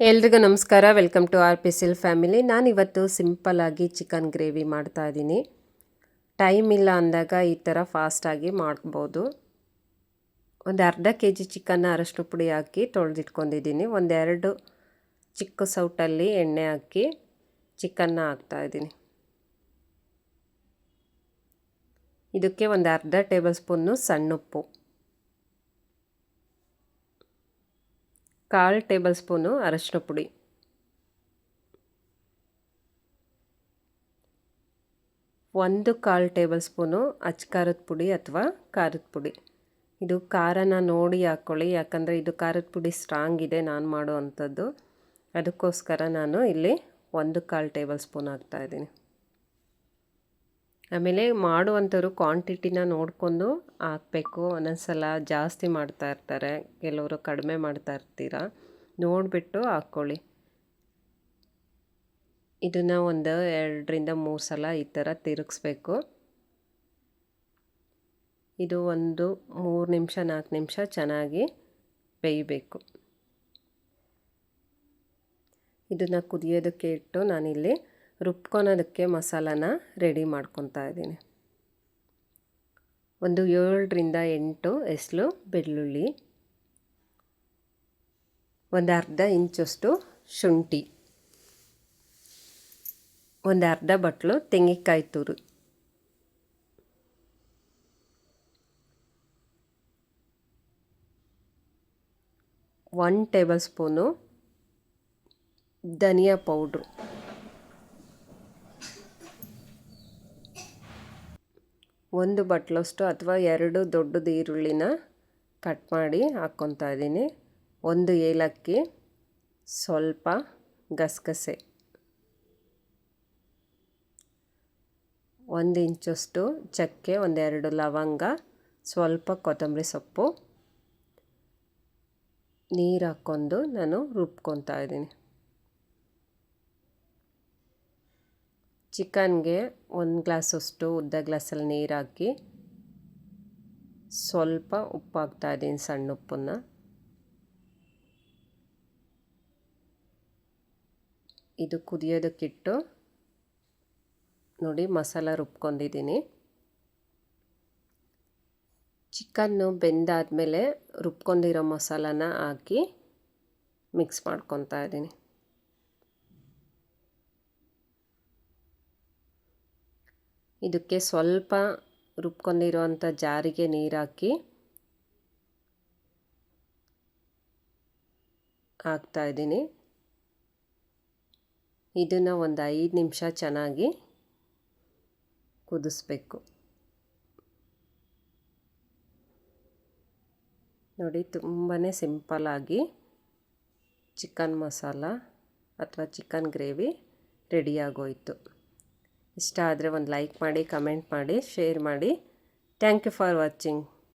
ಎಲ್ರಿಗೂ ನಮಸ್ಕಾರ. Welcome to R P ಸಿಲ್ ಫ್ಯಾಮಿಲಿ. ನಾನಿವತ್ತು ಸಿಂಪಲ್ಲಾಗಿ ಚಿಕನ್ ಗ್ರೇವಿ ಮಾಡ್ತಾ ಇದ್ದೀನಿ. ಟೈಮ್ ಇಲ್ಲ ಅಂದಾಗ ಈ ಥರ ಫಾಸ್ಟಾಗಿ ಮಾಡ್ಬೋದು. ಒಂದು ಅರ್ಧ ಕೆ ಜಿ ಚಿಕನ್ನ ಅರಶಿನ ಪುಡಿ ಹಾಕಿ ತೊಳೆದಿಟ್ಕೊಂಡಿದ್ದೀನಿ. ಒಂದೆರಡು ಚಿಕ್ಕ ಸೌಟಲ್ಲಿ ಎಣ್ಣೆ ಹಾಕಿ ಚಿಕನ್ನ ಹಾಕ್ತಾಯಿದ್ದೀನಿ ಇದಕ್ಕೆ ಒಂದು ಅರ್ಧ ಟೇಬಲ್ ಸ್ಪೂನ್ನು ಸಣ್ಣುಪ್ಪು. ಕಾಲು ಟೇಬಲ್ ಸ್ಪೂನು ಅರಶಿನ ಪುಡಿ. ಒಂದು ಕಾಲು ಟೇಬಲ್ ಸ್ಪೂನು ಅಚ್ ಖಾರದ ಪುಡಿ ಅಥವಾ ಖಾರದ ಪುಡಿ. ಇದು ಖಾರನ ನೋಡಿ ಹಾಕ್ಕೊಳ್ಳಿ ಯಾಕಂದರೆ ಇದು ಖಾರದ ಪುಡಿ ಸ್ಟ್ರಾಂಗ್ ಇದೆ ನಾನು ಮಾಡೋ ಅದಕ್ಕೋಸ್ಕರ ನಾನು ಇಲ್ಲಿ ಒಂದು ಕಾಲು ಟೇಬಲ್ ಸ್ಪೂನ್ ಹಾಕ್ತಾಯಿದ್ದೀನಿ ಆಮೇಲೆ ಮಾಡುವಂಥವ್ರು ಕ್ವಾಂಟಿಟಿನ ನೋಡಿಕೊಂಡು ಹಾಕಬೇಕು. ಒಂದೊಂದ್ಸಲ ಜಾಸ್ತಿ ಮಾಡ್ತಾ ಇರ್ತಾರೆ. ಕೆಲವರು ಕಡಿಮೆ ಮಾಡ್ತಾ ಇರ್ತೀರ. ನೋಡಿಬಿಟ್ಟು ಹಾಕ್ಕೊಳ್ಳಿ. ಇದನ್ನು ಒಂದು ಎರಡರಿಂದ ಮೂರು ಸಲ ಈ ಥರ ತಿರುಗಿಸ್ಬೇಕು. ಇದು ಒಂದು ಮೂರು ನಿಮಿಷ, ನಾಲ್ಕು ನಿಮಿಷ ಚೆನ್ನಾಗಿ ಬೇಯಬೇಕು. ಇದನ್ನು ಕುದಿಯೋದಕ್ಕೆ ಇಟ್ಟು ನಾನಿಲ್ಲಿ ರುಬ್ಕೊಳೋದಕ್ಕೆ ಮಸಾಲಾನ ರೆಡಿ ಮಾಡ್ಕೊತಾ ಇದ್ದೀನಿ. ಒಂದು ಏಳರಿಂದ ಎಂಟು ಎಸ್ಲು ಬೆಳ್ಳುಳ್ಳಿ, ಒಂದು ಅರ್ಧ ಇಂಚಷ್ಟು ಶುಂಠಿ, ಒಂದು ಅರ್ಧ ಬಟ್ಲು ತೆಂಗಿನಕಾಯಿ ತುರು. ಒನ್ ಟೇಬಲ್ ಸ್ಪೂನು ಧನಿಯಾ ಪೌಡ್ರು. ಒಂದು ಬಟ್ಲಷ್ಟು ಅಥವಾ ಎರಡು ದೊಡ್ಡದು ಈರುಳ್ಳಿನ ಕಟ್ ಮಾಡಿ ಹಾಕ್ಕೊತಾ ಇದ್ದೀನಿ. ಒಂದು ಏಲಕ್ಕಿ, ಸ್ವಲ್ಪ ಗಸಗಸೆ. ಒಂದು ಇಂಚಷ್ಟು ಚಕ್ಕೆ, ಒಂದೆರಡು ಲವಂಗ, ಸ್ವಲ್ಪ ಕೊತ್ತಂಬರಿ ಸೊಪ್ಪು. ನೀರು ಹಾಕ್ಕೊಂಡು ನಾನು ರುಬ್ಕೊತಾ ಇದ್ದೀನಿ. ಚಿಕನ್ಗೆ ಒಂದು ಗ್ಲಾಸಷ್ಟು ಉದ್ದ ಗ್ಲಾಸಲ್ಲಿ ನೀರು ಹಾಕಿ ಸ್ವಲ್ಪ ಉಪ್ಪು ಹಾಕ್ತಾಯಿದ್ದೀನಿ ಸಣ್ಣ ಉಪ್ಪನ್ನು. ಇದು ಕುದಿಯೋದಕ್ಕಿಟ್ಟು ನೋಡಿ ಮಸಾಲ ರುಬ್ಕೊಂಡಿದ್ದೀನಿ. ಚಿಕನ್ನು ಬೆಂದಾದಮೇಲೆ ರುಬ್ಕೊಂಡಿರೋ ಮಸಾಲಾನ ಹಾಕಿ ಮಿಕ್ಸ್ ಮಾಡ್ಕೊತಾ ಇದ್ದೀನಿ. ಇದಕ್ಕೆ ಸ್ವಲ್ಪ ರುಬ್ಕೊಂಡಿರುವಂಥ ಜಾರಿಗೆ ನೀರು ಹಾಕಿ ಹಾಕ್ತಾಯಿದ್ದೀನಿ ಇದನ್ನು ಒಂದು ಐದು ನಿಮಿಷ ಚೆನ್ನಾಗಿ ಕುದಿಸ್ಬೇಕು. ನೋಡಿ ತುಂಬಾ ಸಿಂಪಲ್ಲಾಗಿ ಚಿಕನ್ ಮಸಾಲ ಅಥವಾ ಚಿಕನ್ ಗ್ರೇವಿ ರೆಡಿಯಾಗೋಯಿತು ಇಷ್ಟ ಆದರೆ ಒಂದು ಲೈಕ್ ಮಾಡಿ ಕಮೆಂಟ್ ಮಾಡಿ ಶೇರ್ ಮಾಡಿ. Thank you for watching